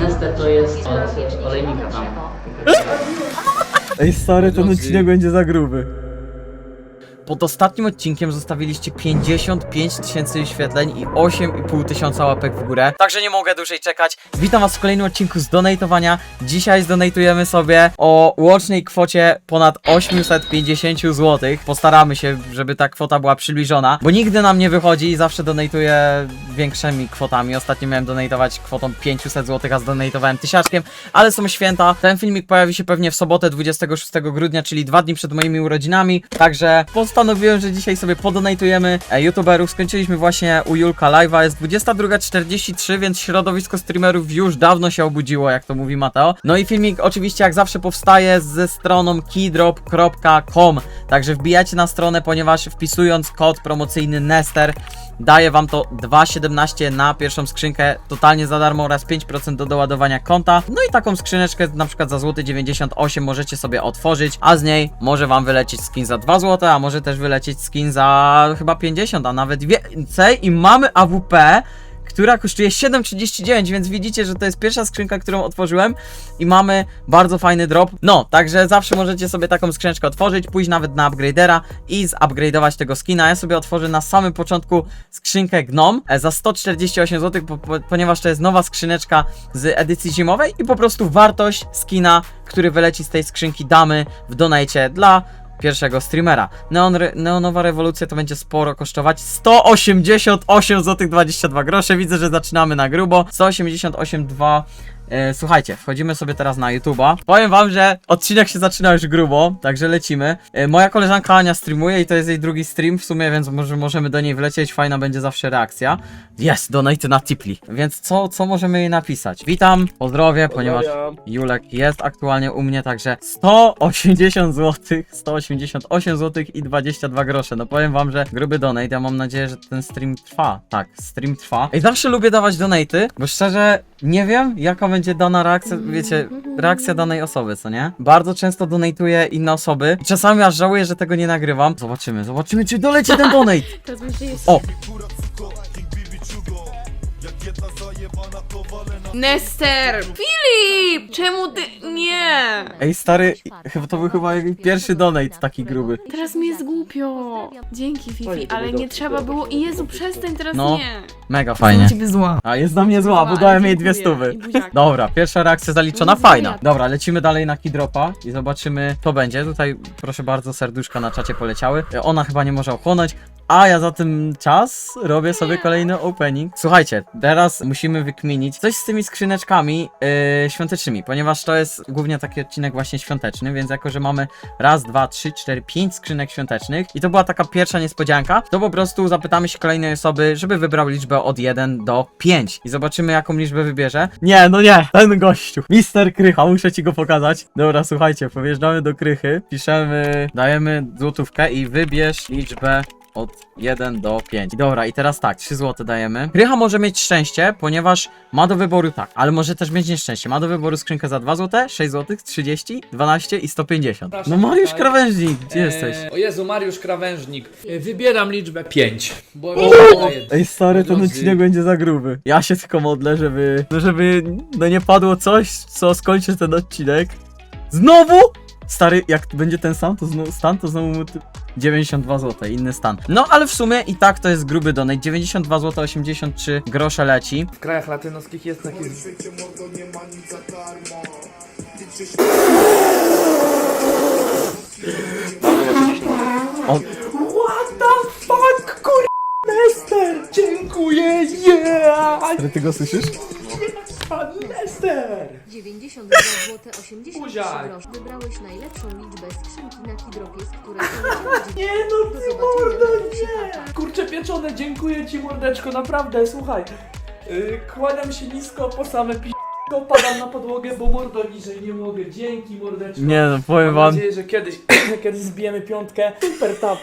Nester to jest od olejnika tam. Ej stary, ten odcinek będzie za gruby. Pod ostatnim odcinkiem zostawiliście 55 tysięcy wyświetleń i 8,5 tysiąca łapek w górę. Także nie mogę dłużej czekać. Witam was w kolejnym odcinku z donatowania. Dzisiaj zdonatujemy sobie o łącznej kwocie ponad 850 zł. Postaramy się, żeby ta kwota była przybliżona, bo nigdy nam nie wychodzi i zawsze donatuję większymi kwotami. Ostatnio miałem donatować kwotą 500 zł, a zdonatowałem tysiaczkiem, ale są święta. Ten filmik pojawi się pewnie w sobotę 26 grudnia, czyli dwa dni przed moimi urodzinami. Także postanowiłem, że dzisiaj sobie podonatujemy e, youtuberów. Skończyliśmy właśnie u Julka Live'a, jest 22.43, więc środowisko streamerów już dawno się obudziło, jak to mówi Mateo. No i filmik oczywiście jak zawsze powstaje ze stroną keydrop.com. Także wbijajcie na stronę, ponieważ wpisując kod promocyjny Nester daje wam to 2,17 na pierwszą skrzynkę totalnie za darmo oraz 5% do doładowania konta. No i taką skrzyneczkę na przykład za złoty 98 możecie sobie otworzyć, a z niej może wam wylecieć skin za 2 zł, a może też wylecieć skin za chyba 50, a nawet więcej i mamy AWP która kosztuje 7,39, więc widzicie, że to jest pierwsza skrzynka, którą otworzyłem i mamy bardzo fajny drop. No, także zawsze możecie sobie taką skrzyneczkę otworzyć, pójść nawet na upgradera i zupgrade'ować tego skina. Ja sobie otworzę na samym początku skrzynkę Gnom e, za 148 zł, po, po, ponieważ to jest nowa skrzyneczka z edycji zimowej i po prostu wartość skina, który wyleci z tej skrzynki damy w donajcie dla pierwszego streamera. Neon, re, neonowa rewolucja to będzie sporo kosztować. 188 zł 22 grosze. Widzę, że zaczynamy na grubo. 188,2 E, słuchajcie, wchodzimy sobie teraz na YouTube'a. Powiem wam, że odcinek się zaczyna już grubo, także lecimy. E, moja koleżanka Ania streamuje i to jest jej drugi stream w sumie, więc może możemy do niej wlecieć. Fajna będzie zawsze reakcja. Jest, donate na Tipli. Więc co, co możemy jej napisać? Witam, pozdrowie, ponieważ Julek jest aktualnie u mnie, także 180 zł, 188 zł i 22 grosze. No powiem wam, że gruby donate. Ja mam nadzieję, że ten stream trwa. Tak, stream trwa. I zawsze lubię dawać donaty, bo szczerze nie wiem, jaka będzie dana reakcja, wiecie, reakcja danej osoby, co nie? Bardzo często donatuję inne osoby. Czasami aż żałuję, że tego nie nagrywam. Zobaczymy, zobaczymy, czy doleci ten donate. Teraz myślę, jest... O! Nester! Filip! Czemu ty... Nie! Ej, stary, chyba to był chyba pierwszy donate taki gruby. Teraz mi jest głupio. Dzięki, Fifi, ale nie trzeba było... I Jezu, przestań teraz No. nie. Mega fajnie. ciebie zła. A jest na mnie zła, bo dałem jej dwie dziękuję. stówy. I buziaki. Dobra, pierwsza reakcja zaliczona, fajna. Dobra, lecimy dalej na Kidropa i zobaczymy, co będzie. Tutaj, proszę bardzo, serduszka na czacie poleciały. E, Ona chyba nie może ochłonąć. A ja za ten czas robię sobie kolejny opening. Słuchajcie, teraz musimy wykminić coś z tymi skrzyneczkami yy, świątecznymi, ponieważ to jest głównie taki odcinek właśnie świąteczny, więc jako, że mamy raz, dwa, trzy, cztery, pięć skrzynek świątecznych i to była taka pierwsza niespodzianka, to po prostu zapytamy się kolejnej osoby, żeby wybrał liczbę od 1 do 5 i zobaczymy jaką liczbę wybierze. Nie, no nie, ten gościu, Mister Krycha, muszę ci go pokazać. Dobra, słuchajcie, powjeżdżamy do Krychy, piszemy, dajemy złotówkę i wybierz liczbę od 1 do 5. Dobra, i teraz tak, 3 zł dajemy. Krycha może mieć szczęście, ponieważ ma do wyboru tak, ale może też mieć nieszczęście. Ma do wyboru skrzynkę za 2 zł, 6 zł, 30, 12 i 150. No Mariusz tak. Krawężnik, gdzie jesteś? O Jezu, Mariusz Krawężnik. E, Wybieram liczbę 5. Bo Ej stary, ten odcinek będzie za gruby. Ja się tylko modlę, żeby, no żeby no nie padło coś, co skończy ten odcinek. Znowu? Stary, jak będzie ten sam, to znowu, stan, to znowu mu ty- 92 zł, inny stan. No ale w sumie i tak to jest gruby donate. 92 zł 83 grosze leci. w krajach latynoskich jest taki... O, What the fuck, kur... Lester! Dziękuję, yeah! stary, ty go słyszysz? Pan Lester! 92 zł 83 Buziak. groszy. Wybrałeś najlepszą liczbę skrzynki na kidropie, z której Nie no, ty mordo, nie! Kurczę pieczone, dziękuję ci mordeczko, naprawdę, słuchaj. Yy, kłaniam się nisko po same pi... Padam na podłogę, bo mordo niżej nie mogę. Dzięki mordeczko. Nie no, powiem Mam wam. nadzieję, że kiedyś, kiedyś zbijemy piątkę. Super tap.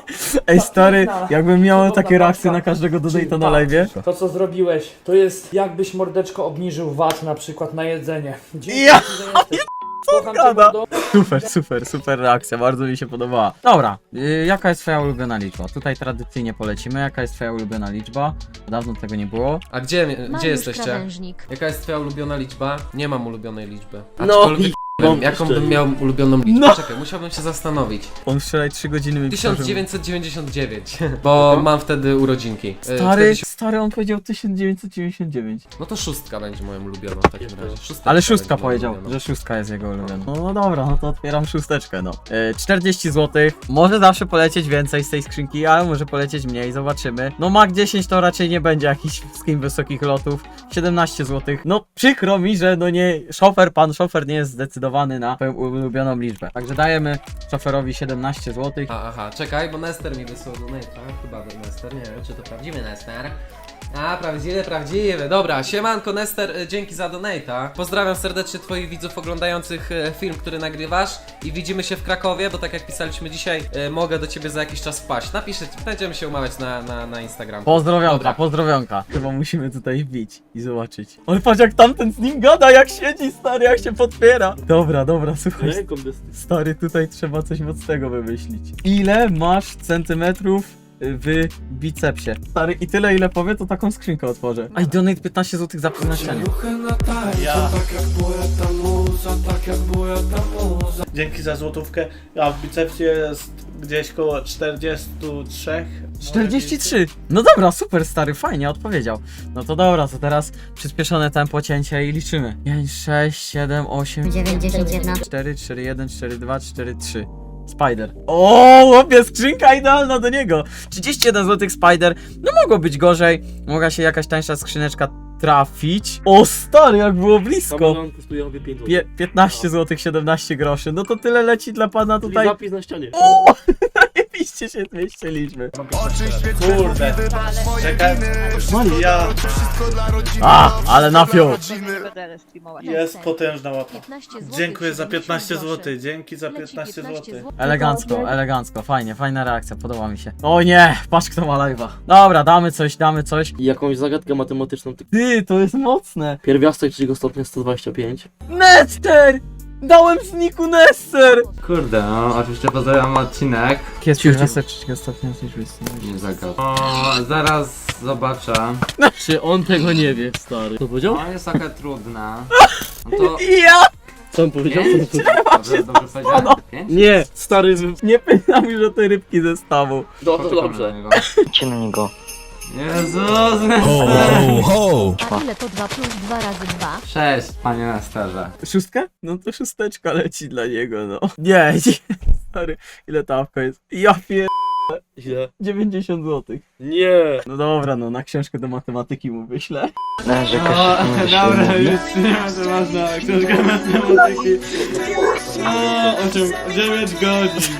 Ej stary, jakbym miał Cudowna takie reakcje na każdego Czyli na patrz, live'ie. To co zrobiłeś, to jest jakbyś mordeczko obniżył VAT na przykład na jedzenie. Dzięki Ja- ci, że jesteś. Kocham cię, gada? mordo. Super, super, super reakcja, bardzo mi się podobała. Dobra, y, jaka jest twoja ulubiona liczba? Tutaj tradycyjnie polecimy, jaka jest twoja ulubiona liczba? Dawno tego nie było. A gdzie, gdzie Mariusz jesteście? Krawężnik. Jaka jest twoja ulubiona liczba? Nie mam ulubionej liczby. No, Aczkolwiek jaką bym miał ulubioną liczbę. No. Czekaj, musiałbym się zastanowić. On wczoraj 3 godziny mi pisał, że- 1999, bo mam wtedy urodzinki. E, Stary, wtedy się- stary, on powiedział 1999. No to szóstka będzie moją ulubioną w takim razie. Szósteczka Ale będzie szóstka moją powiedział, ulubioną. że szóstka jest jego ulubiona. No, no dobra, no to otwieram szósteczkę, no. E, 40 zł. Może zawsze polecieć więcej z tej skrzynki, ale może polecieć mniej, zobaczymy. No Mac 10 to raczej nie będzie jakiś skin wysokich lotów. 17 zł. No przykro mi, że no nie, szofer, pan szofer nie jest zdecydowany na swoją ulubioną liczbę. Także dajemy szoferowi 17 zł. A, aha, czekaj, bo Nester mi wysłał donata. Chyba Nester, nie wiem, czy to prawdziwy Nester. A, prawdziwy, prawdziwy. Dobra, siemanko Nester, y, dzięki za donata. Pozdrawiam serdecznie twoich widzów oglądających y, film, który nagrywasz i widzimy się w Krakowie, bo tak jak pisaliśmy dzisiaj, y, mogę do ciebie za jakiś czas wpaść. Napiszę, ci, będziemy się umawiać na, na, na Instagram. Pozdrowionka, Dobra. pozdrowionka. Chyba musimy tutaj wbić i zobaczyć. Ale patrz jak tamten z nim gada, jak siedzi stary, jak się podpiera. Dobra, dobra, słuchaj. Stary, tutaj trzeba coś mocnego wymyślić. Ile masz centymetrów w bicepsie? Stary, i tyle ile powie, to taką skrzynkę otworzę. Aj, donate 15 zł za przeznaczenie. Dzięki za złotówkę. A w bicepsie jest gdzieś koło 43. 43! No dobra, super stary, fajnie odpowiedział. No to dobra, to teraz przyspieszone tempo cięcia i liczymy. 5, 6, 7, 8, 91. 4, 4, 1, 4, 2, 4, 3. Spider. O, łopie, skrzynka idealna do niego. 31 zł Spider. No mogło być gorzej. Mogła się jakaś tańsza skrzyneczka trafić. O, stary, jak było blisko. kosztuje obie 5 Pie 15 zł 17 groszy. No to tyle leci dla pana tutaj. zapis na ścianie. O! Zajebiście się zmieściliśmy. Kurde. Czekaj. Ja. A, ale napiął. Jest potężna łapa. 15 zł, Dziękuję za 15 70 zł. groszy. Dzięki za Leci 15 zł. Elegancko, elegancko, fajnie, fajna reakcja, podoba mi się. O nie, patrz kto ma live'a. Dobra, damy coś, damy coś. I jakąś zagadkę matematyczną. Ty- Ty, to jest mocne. Pierwiastek trzeciego stopnia 125. Nester! Dałem z niku Nester! Kurde, no oczywiście pozdrawiam odcinek. Jest pierwiastek trzeciego stopnia Nie zagadł. O, zaraz zobaczę. Czy on tego nie wie, stary? Co powiedział? On jest taka trudna. No to... Ja! Co on powiedział? Pięć? Co on powiedział? Dobrze, dobrze powiedziałem? Pięć? Nie, stary, z- Nie pytam już o te rybki ze stawu. do, to Poczekam dobrze. niego. Idźcie na niego. Jezus, A ile to 2 plus 2 razy 2? Cześć, panie Nesterze. Szóstkę? No to szósteczka leci dla niego, no. Nie, nie, stary, ile tawka jest? Ja pier... Źle. 90 zł. Nie. No dobra, no na książkę do matematyki mu wyślę. Narzekasz, O, że się dobra, mówi. już nie ma temat na książkę matematyki. O, 8, 9 godzin.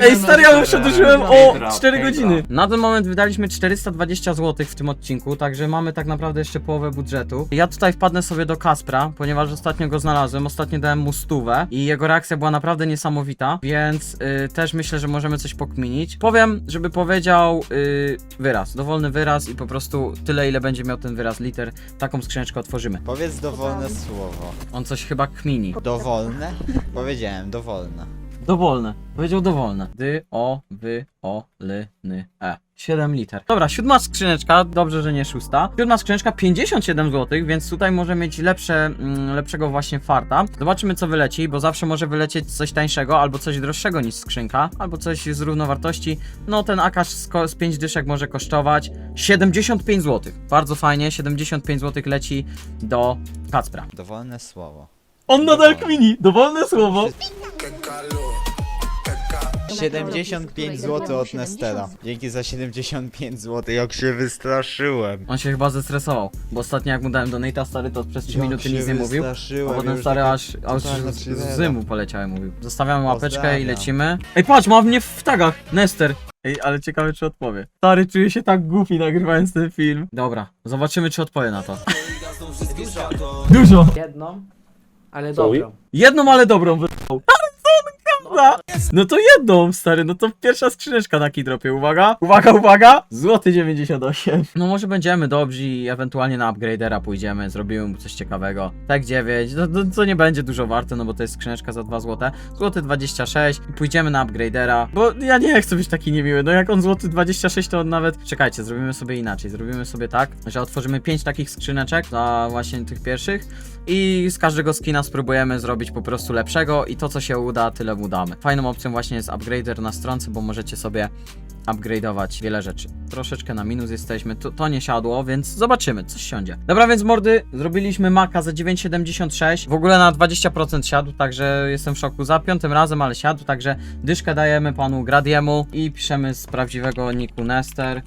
Ej, stary, ja już przedłużyłem o Piętro, 4 piętro. godziny. Na ten moment wydaliśmy 420 zł w tym odcinku, także mamy tak naprawdę jeszcze połowę budżetu. Ja tutaj wpadnę sobie do Kaspra, ponieważ ostatnio go znalazłem, ostatnio dałem mu stówę i jego reakcja była naprawdę niesamowita, więc y, też myślę, że możemy coś pokminić. Powiem, żeby powiedział y, wyraz, dowolny wyraz i po prostu tyle, ile będzie miał ten wyraz liter, taką skrzyneczkę otworzymy. Powiedz dowolne słowo. On coś chyba kmini. Dowolne? Powiedziałem, dowolne. Dowolne. Powiedział dowolne. Dy, o, wy, o, ly, ny, e. 7 liter. Dobra, siódma skrzyneczka, dobrze, że nie szósta. Siódma skrzyneczka 57 zł, więc tutaj może mieć lepsze, mm, lepszego właśnie farta. Zobaczymy co wyleci, bo zawsze może wylecieć coś tańszego, albo coś droższego niż skrzynka, albo coś z równowartości. No ten akasz z, z 5 dyszek może kosztować 75 zł. Bardzo fajnie, 75 zł leci do Kacpra. Dowolne słowo. On nadal kmini, dowolne słowo. 75 zł od Nestera. Dzięki za 75 zł, jak się wystraszyłem. On się chyba zestresował, bo ostatnio jak mu dałem donate'a stary, to przez 3 Jak minuty się nic nie mówił. wystraszyłem, A potem już stary takie aż, aż z, z poleciałem, mówił. Zostawiamy łapeczkę i Pozdrawiam. lecimy. Ej, patrz, ma mnie w tagach, Nester. Ej, ale ciekawe czy odpowie. Stary, czuję się tak głupi nagrywając ten film. Dobra, zobaczymy czy odpowie na to. Dużo! Jedną, ale Co? dobrą. Jedną, ale dobrą wy... No Dobra. No to jedną, stary, no to pierwsza skrzyneczka na dropie, uwaga, uwaga, uwaga, złoty 98. No może będziemy dobrzy i ewentualnie na upgradera pójdziemy, zrobimy mu coś ciekawego. Tak 9, no, no to nie będzie dużo warte, no bo to jest skrzyneczka za 2 złote. Złoty 26 i pójdziemy na upgradera, bo ja nie chcę być taki niemiły, no jak on złoty 26 to on nawet... Czekajcie, zrobimy sobie inaczej, zrobimy sobie tak, że otworzymy 5 takich skrzyneczek za właśnie tych pierwszych i z każdego skina spróbujemy zrobić po prostu lepszego i to co się uda, tyle mu damy. Fajną opcją właśnie jest upgrader na stronce, bo możecie sobie upgrade'ować wiele rzeczy. Troszeczkę na minus jesteśmy, to, to nie siadło, więc zobaczymy, coś siądzie. Dobra, więc mordy, zrobiliśmy maka za 9,76, w ogóle na 20% siadł, także jestem w szoku za piątym razem, ale siadł, także dyszkę dajemy panu Gradiemu i piszemy z prawdziwego niku Nester.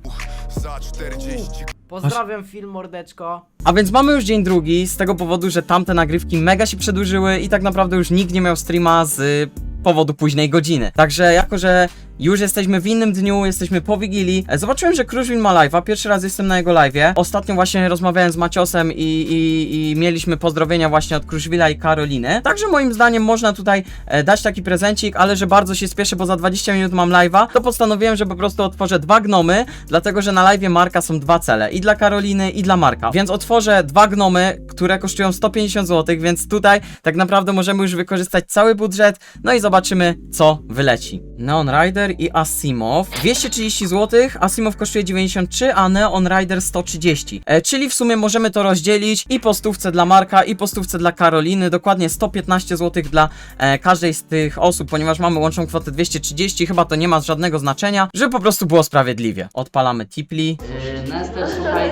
Pozdrawiam film mordeczko. A więc mamy już dzień drugi, z tego powodu, że tamte nagrywki mega się przedłużyły i tak naprawdę już nikt nie miał streama z powodu późnej godziny. Także jako, że już jesteśmy w innym dniu, jesteśmy po Wigilii. e, Zobaczyłem, że Kruszwin ma live'a, pierwszy raz jestem na jego live'ie. Ostatnio właśnie rozmawiałem z Maciosem i, i, i mieliśmy pozdrowienia właśnie od Kruszwila i Karoliny. Także moim zdaniem można tutaj e, dać taki prezencik, ale że bardzo się spieszę, bo za 20 minut mam live'a, to postanowiłem, że po prostu otworzę dwa gnomy, dlatego że na live'ie Marka są dwa cele, i dla Karoliny, i dla Marka. Więc otworzę dwa gnomy, które kosztują 150 zł, więc tutaj tak naprawdę możemy już wykorzystać cały budżet, no i zobaczymy, co wyleci. Neon Rider i Asimov. 230 zł, Asimov kosztuje 93, a Neon Rider 130. E, czyli w sumie możemy to rozdzielić i po stówce dla Marka, i po stówce dla Karoliny, dokładnie 115 zł dla e, każdej z tych osób, ponieważ mamy łączną kwotę 230, chyba to nie ma żadnego znaczenia, żeby po prostu było sprawiedliwie. Odpalamy Tipli. Yy, Nester, słuchaj,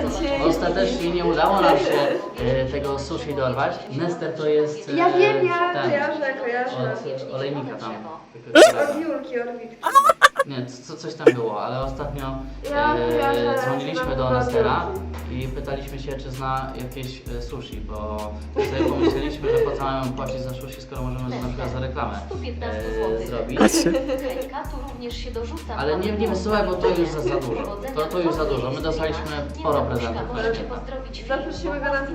ostatecznie nie udało nam się yy, tego sushi dorwać. Nester to jest... Yy, Ja wiem, ja ten, kojarzę, kojarzę. Od olejnika tam. Od Julki, Orbitki. Nie, co, coś tam było, ale ostatnio Ja e, kojarzę, dzwoniliśmy ja do Nestera i pytaliśmy się, czy zna jakieś e, sushi, bo sobie pomyśleliśmy, że po co mamy płacić za sushi, skoro możemy na przykład za reklamę 115 e, zł. zrobić. Tu również się dorzucam. Ale nie, nie wysyłaj, bo to już za, za dużo. To, to już za dużo. My dostaliśmy sporo prezentów. Możecie pozdrowić Zaprosimy go na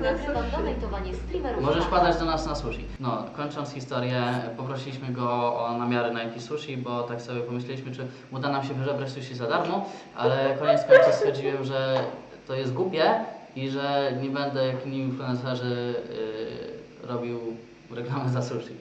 streamerów. Możesz padać do nas na sushi. No, kończąc historię, poprosiliśmy go o namiary na jakieś sushi, bo tak sobie pomyśleliśmy, czy uda nam się wyżebrać sushi za darmo, ale koniec końców stwierdziłem, że to jest głupie i że nie będę jak inni influencerzy yy, robił reklamę za sushi.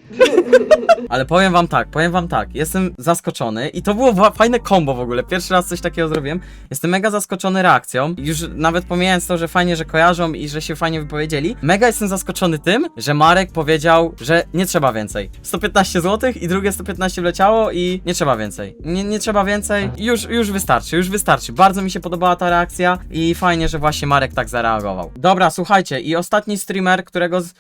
Ale powiem wam tak, powiem wam tak, jestem zaskoczony i to było fajne combo w ogóle, pierwszy raz coś takiego zrobiłem. Jestem mega zaskoczony reakcją, już nawet pomijając to, że fajnie, że kojarzą i że się fajnie wypowiedzieli, mega jestem zaskoczony tym, że Marek powiedział, że nie trzeba więcej. 115 zł i drugie 115 wleciało i nie trzeba więcej. Nie, nie trzeba więcej, już, już wystarczy, już wystarczy. Bardzo mi się podobała ta reakcja i fajnie, że właśnie Marek tak zareagował. Dobra, słuchajcie, i ostatni streamer, którego z,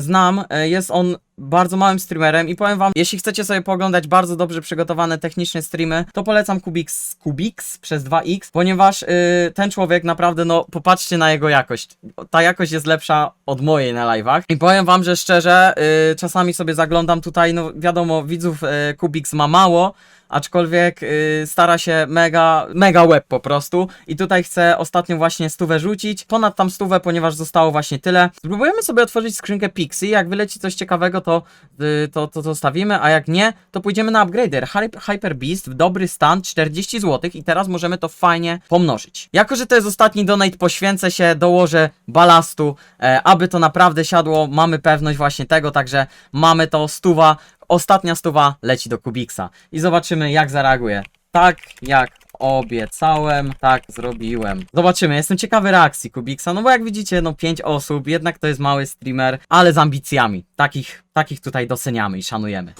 znam, e, jest on bardzo małym streamerem i powiem wam, jeśli chcecie sobie pooglądać bardzo dobrze przygotowane techniczne streamy, to polecam Kubix, Kubix przez 2x, ponieważ y, ten człowiek naprawdę, no popatrzcie na jego jakość. Ta jakość jest lepsza od mojej na live'ach i powiem wam, że szczerze, y, czasami sobie zaglądam tutaj, no wiadomo, widzów y, Kubix ma mało, aczkolwiek y, stara się mega, mega web po prostu i tutaj chcę ostatnio właśnie stówę rzucić, ponad tam stówę, ponieważ zostało właśnie tyle. Spróbujemy sobie otworzyć skrzynkę Pixie, jak wyleci coś ciekawego, to, y, to, to zostawimy, a jak nie, to pójdziemy na upgrader. Hy- Hyper Beast w dobry stan, 40 zł i teraz możemy to fajnie pomnożyć. Jako, że to jest ostatni donate, poświęcę się, dołożę balastu, e, aby to naprawdę siadło, mamy pewność właśnie tego, także mamy to stuwa, ostatnia stuwa leci do Kubiksa i zobaczymy jak zareaguje. Tak jak obiecałem, tak zrobiłem. Zobaczymy, jestem ciekawy reakcji Kubiksa, no bo jak widzicie, no 5 osób, jednak to jest mały streamer, ale z ambicjami. Takich, takich tutaj doceniamy i szanujemy.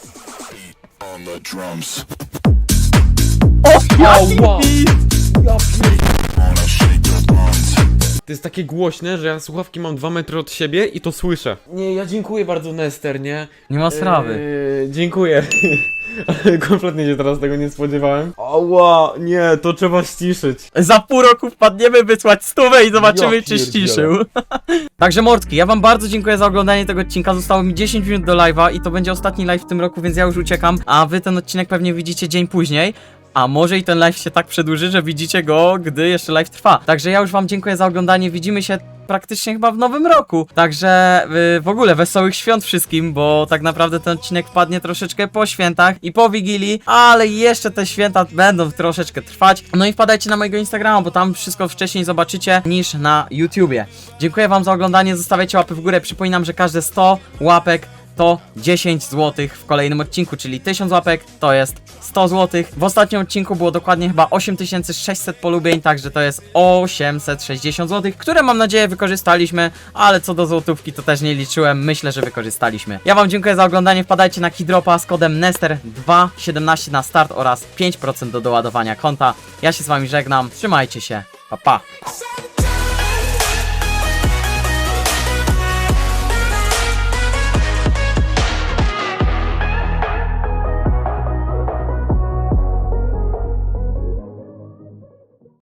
To jest takie głośne, że ja słuchawki mam 2 metry od siebie i to słyszę. Nie, ja dziękuję bardzo Nester, nie? Nie ma sprawy. Eee, dziękuję. Ale kompletnie się teraz tego nie spodziewałem. Ała, nie, to trzeba ściszyć. Za pół roku wpadniemy wysłać stówę i zobaczymy, Ja czy pierdzielę. ściszył. Także mordki, ja wam bardzo dziękuję za oglądanie tego odcinka. Zostało mi 10 minut do live'a i to będzie ostatni live w tym roku, więc ja już uciekam. A wy ten odcinek pewnie widzicie dzień później. A może i ten live się tak przedłuży, że widzicie go, gdy jeszcze live trwa. Także ja już wam dziękuję za oglądanie. Widzimy się praktycznie chyba w nowym roku. Także y, w ogóle wesołych świąt wszystkim, bo tak naprawdę ten odcinek wpadnie troszeczkę po świętach i po Wigilii, ale jeszcze te święta będą troszeczkę trwać. No i wpadajcie na mojego Instagrama, bo tam wszystko wcześniej zobaczycie niż na YouTubie. Dziękuję wam za oglądanie, zostawiajcie łapy w górę. Przypominam, że każde 100 łapek to 10 zł w kolejnym odcinku, czyli 1000 łapek to jest 100 zł. W ostatnim odcinku było dokładnie chyba 8600 polubień, także to jest 860 zł, które mam nadzieję wykorzystaliśmy, ale co do złotówki to też nie liczyłem, myślę, że wykorzystaliśmy. Ja wam dziękuję za oglądanie, wpadajcie na Kidropa z kodem NESTER217 na start oraz 5% do doładowania konta. Ja się z wami żegnam, trzymajcie się, pa pa!